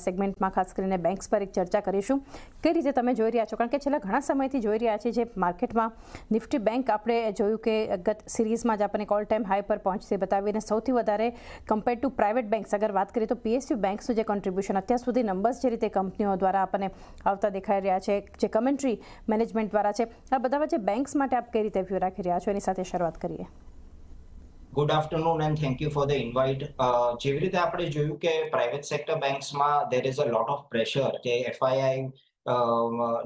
સેગમેન્ટમાં ખાસ કરીને બેંક્સ પર એક ચર્ચા કરીશું કઈ રીતે તમે જોઈ રહ્યા છો કારણ કે છેલ્લા ઘણા સમયથી જોઈ રહ્યા છે જે માર્કેટમાં નિફ્ટી બેંક આપણે જોયું કે ગત સિરીઝમાં જ આપણને ઓલ ટાઈમ હાઈ પર પહોંચતી બતાવીને સૌથી વધારે કમ્પેર ટુ પ્રાઇવેટ બેંક્સ અગર વાત કરીએ તો પીએસયુ બેંક્સનું જે કોન્ટ્રીબ્યુશન અત્યાર સુધી નંબર્સ જે રીતે કંપનીઓ દ્વારા આપણને આવતા દેખાઈ રહ્યા છે જે કમેન્ટ્રી મેનેજમેન્ટ દ્વારા છે આ બધા જે બેંક્સ માટે આપ કઈ રીતે વ્યૂ રાખી રહ્યા છો એની સાથે શરૂઆત કરીએ good afternoon and thank you for the invite જેવી રીતે આપણે જોયું કે પ્રાઇવેટ સેક્ટર બેંક્સમાં there is a lot of pressure કે એફઆઈઆઈ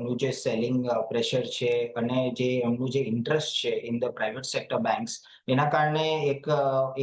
નું જે સેલિંગ પ્રેશર છે અને જે એમનું જે ઇન્ટરેસ્ટ છે in the private sector banks એના કારણે એક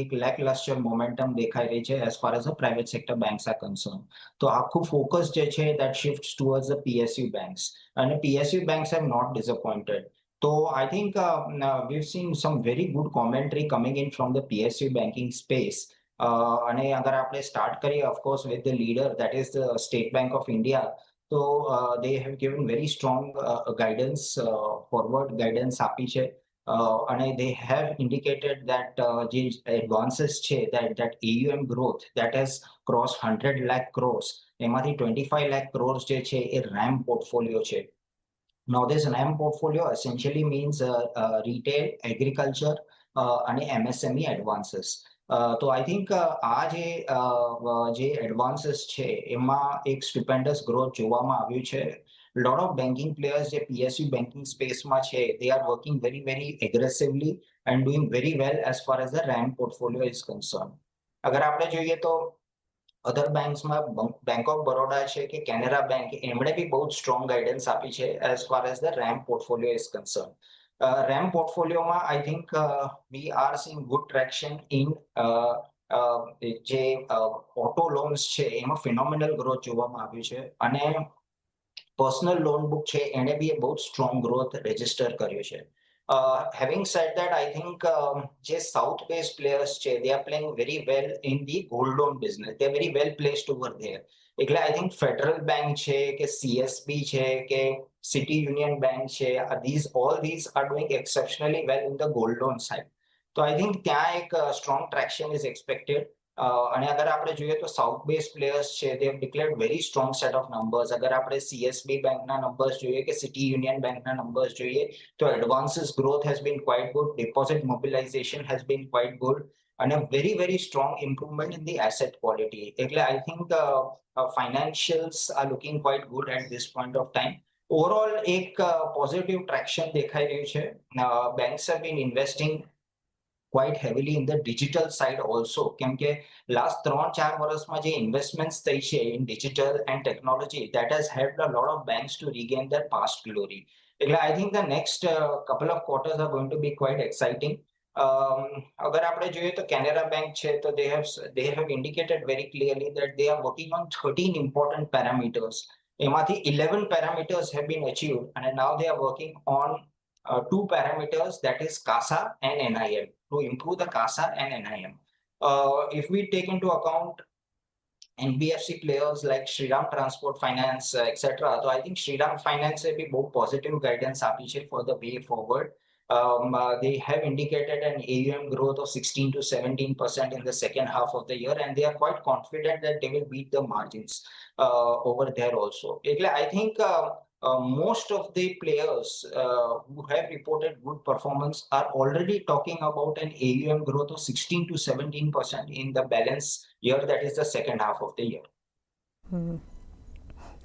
એક લેક લસ્ટર મોમેન્ટમ દેખાઈ રહી છે as far as a private sector banks are concern તો આખું ફોકસ જે છે that shift towards the PSU banks અને PSU banks have not disappointed So I think uh, we've seen some very good commentary coming in from the PSU banking space. Uh, and if I start career, of course, with the leader, that is the State Bank of India. So uh, they have given very strong guidance, forward guidance, and they have indicated that advances share that EUM growth that has crossed 100 lakh crores, 25 lakh crores, a RAM portfolio Now, this RAM portfolio essentially means uh, uh, retail, agriculture, અને uh, MSME advances. તો I think આ જે જે advances છે એમાં એક સ્ટુપેન્ડસ growth જોવામાં આવ્યું છે લોટ ઓફ બેન્કિંગ પ્લેયર્સ જે પીએસયુ બેન્કિંગ સ્પેસમાં છે they are working very very aggressively and doing very well as far as the RAM portfolio is concern અગર આપણે જોઈએ તો અધર બેન્કમાં બેંક ઓફ બરોડા છે કે કેનેરા બેંક એમણે બી બહુ સ્ટ્રોંગ ગાઈડન્સ આપી છે as far as the RAM portfolio is concern RAM પોર્ટફોલિયોમાં I think we are seen good traction in જે ઓટો લોન્સ છે એમાં ફિનોમિનલ ગ્રોથ જોવામાં આવ્યું છે અને પર્સનલ લોન બુક છે એણે બી એ બહુ સ્ટ્રોંગ ગ્રોથ રજીસ્ટર કર્યું છે Uh, having said that, I think um, just South-based players, they are playing very well in the gold loan business. They are very well placed over there. I think Federal Bank, che, CSB, che, City Union Bank, uh, these all these are doing exceptionally well in the gold loan side. So I think there is a strong traction is expected. અને અગર આપણે જોઈએ તો south base players છે they declared very strong set of numbers અગર આપણે CSB બેંકના numbers જોઈએ કે સિટી યુનિયન બેંકના નંબર્સ જોઈએ તો advances growth has been quite good deposit mobilisation has been quite good અને very very strong improvement in the asset quality એટલે I think financials are looking quite good at this point of time overall એક positive traction દેખાઈ રહ્યું છે banks have been investing quite heavily in the digital side also. Because last 3-4 years, the investments they've in digital and technology that has helped a lot of banks to regain their past glory. I think the next uh, couple of quarters are going to be quite exciting. Um, if you look Canada Bank, they have, they have indicated very clearly that they are working on 13 important parameters. 11 parameters have been achieved and now they are working on uh, two parameters that is CASA and NIM to improve the CASA and NIM. Uh, if we take into account NBFC players like Shriram Transport Finance, uh, etc. So I think Shriram Finance will be both positive guidance for the way forward. Um, uh, they have indicated an AUM growth of 16 to 17 percent in the second half of the year, and they are quite confident that they will beat the margins uh, over there also. I think. Uh, uh, most of the players uh, who have reported good performance are already talking about an AUM growth of 16 to 17 percent in the balance year, that is the second half of the year. Mm.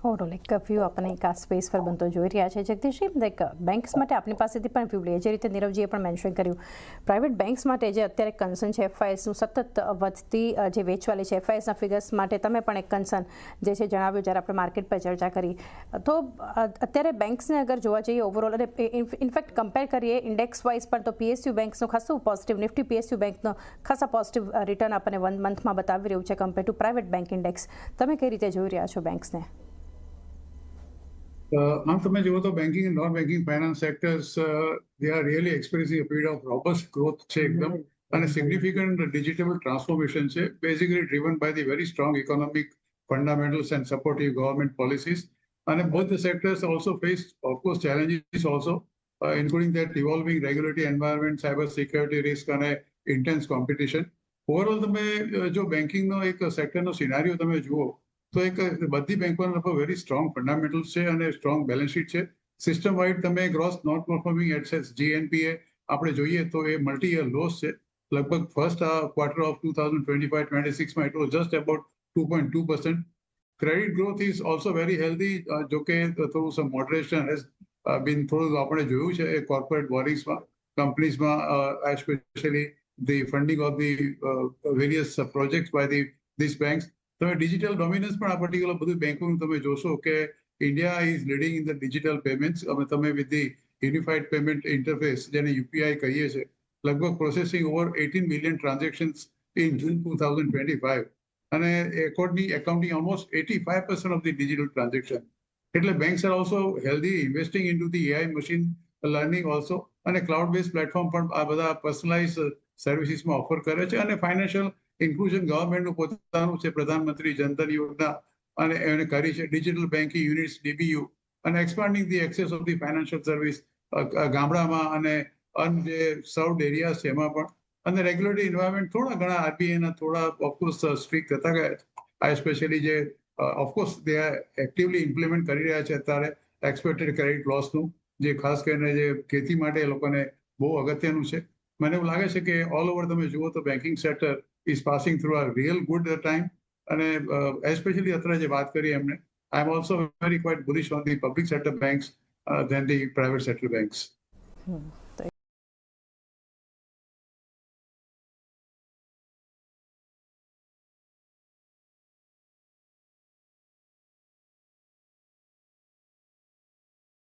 Overall એક view આપણે એક આ space પર બનતો જોઈ રહ્યા છે જગદીશજી એક બેંક્સ માટે આપણી પાસેથી પણ વ્યૂ લઈએ જે રીતે નીરવજીએ પણ મેન્શન કર્યું પ્રાઇવેટ બેંક્સ માટે જે અત્યારે કન્સર્ન છે એફઆઈએસનું સતત વધતી જે વેચવાલી છે એફઆઈએસના ફિગર્સ માટે તમે પણ એક કન્સર્ન જે છે જણાવ્યું જ્યારે આપણે માર્કેટ પર ચર્ચા કરી તો અત્યારે બેંક્સને અગર જોવા જઈએ ઓવરઓલ અને ઇનફેક્ટ કમ્પેર કરીએ ઇન્ડેક્સ વાઇઝ પણ તો પીએસયુ બેંક્સનું ખાસું પોઝિટિવ નિફ્ટી પીએસયુ બેંકનો ખાસા પોઝિટિવ રિટર્ન આપણને વન મંથમાં બતાવી રહ્યું છે compare to private bank index તમે કઈ રીતે જોઈ રહ્યા છો બેંક્સને Uh, આમ તમે જુઓ તો banking and non banking finance sectors they are really experiencing a period of robust growth છે એકદમ અને સિગ્નિફિકન્ટ ડિજિટલ ટ્રાન્સફોર્મેશન છે basically driven by the very strong economic fundamentals and supportive government policies અને both sectors also face of course challenges also including that evolving regulatory environment cyber security risk અને intense competition overall તમે જો બેન્કિંગનો એક સેક્ટરનો સિનારીઓ તમે જુઓ તો એક બધી બેંકોના લગભગ વેરી સ્ટ્રોંગ ફંડામેન્ટલ છે અને સ્ટ્રોંગ બેલેન્સ શીટ છે સિસ્ટમ વાઇડ તમે gross not performing assets GNPA આપણે જોઈએ તો એ મલ્ટી યર લોસ છે લગભગ first quarter of two thousand twenty five twenty સિક્સમાં it was just about two point two percent credit growth is also very healthy જો કે થોડું સમ મોડરેશન હેઝ બીન થોડું આપણે જોયું છે એ કોર્પોરેટ બોરિંગ્સમાં કંપનીઝમાં especially the funding of the various project by the this banks તમે ડિજિટલ ડોમિનન્સ પણ આ પર્ટિક્યુલર બધું બેંકોનું તમે જોશો કે India is leading in the digital payments અમે તમે with the unified payment interface જેને યુપીઆઈ કહીએ છીએ લગભગ processing over eighteen million transaction in June two thousand twenty five અને એકોર્ડની એકાઉન્ટની almost eighty five percent of the digital transaction એટલે banks are also healthy investing in to the AI machine learning also અને cloud base platform પણ આ બધા personalise સર્વિસીસમાં offer કરે છે અને ફાઇનાન્શિયલ ઇન્ક્લુઝન ગવર્મેન્ટનું પોતાનું છે પ્રધાનમંત્રી જનધન યોજના અને એને કરી છે ડિજિટલ બેન્કિંગ યુનિટ્સ ડીબીયુ અને expanding the access of the financial service ગામડામાં અને અન જે સર્વડ એરિયા છે એમાં પણ અને રેગ્યુલેટરી ઇન્વાયરમેન્ટ થોડા ઘણા આરબીઆઈના થોડા ઓફકોર્સ સ્ટ્રીક થતા ગયા આ સ્પેશિયલી જે ઓફકોર્સ દે એક્ટિવલી ઇમ્પ્લિમેન્ટ કરી રહ્યા છે અત્યારે એક્સપેક્ટેડ ક્રેડિટ લોસનું જે ખાસ કરીને જે ખેતી માટે એ લોકોને બહુ અગત્યનું છે મને એવું લાગે છે કે ઓલ ઓવર તમે જુઓ તો banking sector is passing through a real good time અને એસ્પેશિયલી અત્યારે જે વાત કરી એમને I am also very quite bullish on the public sector banks then the private sector banks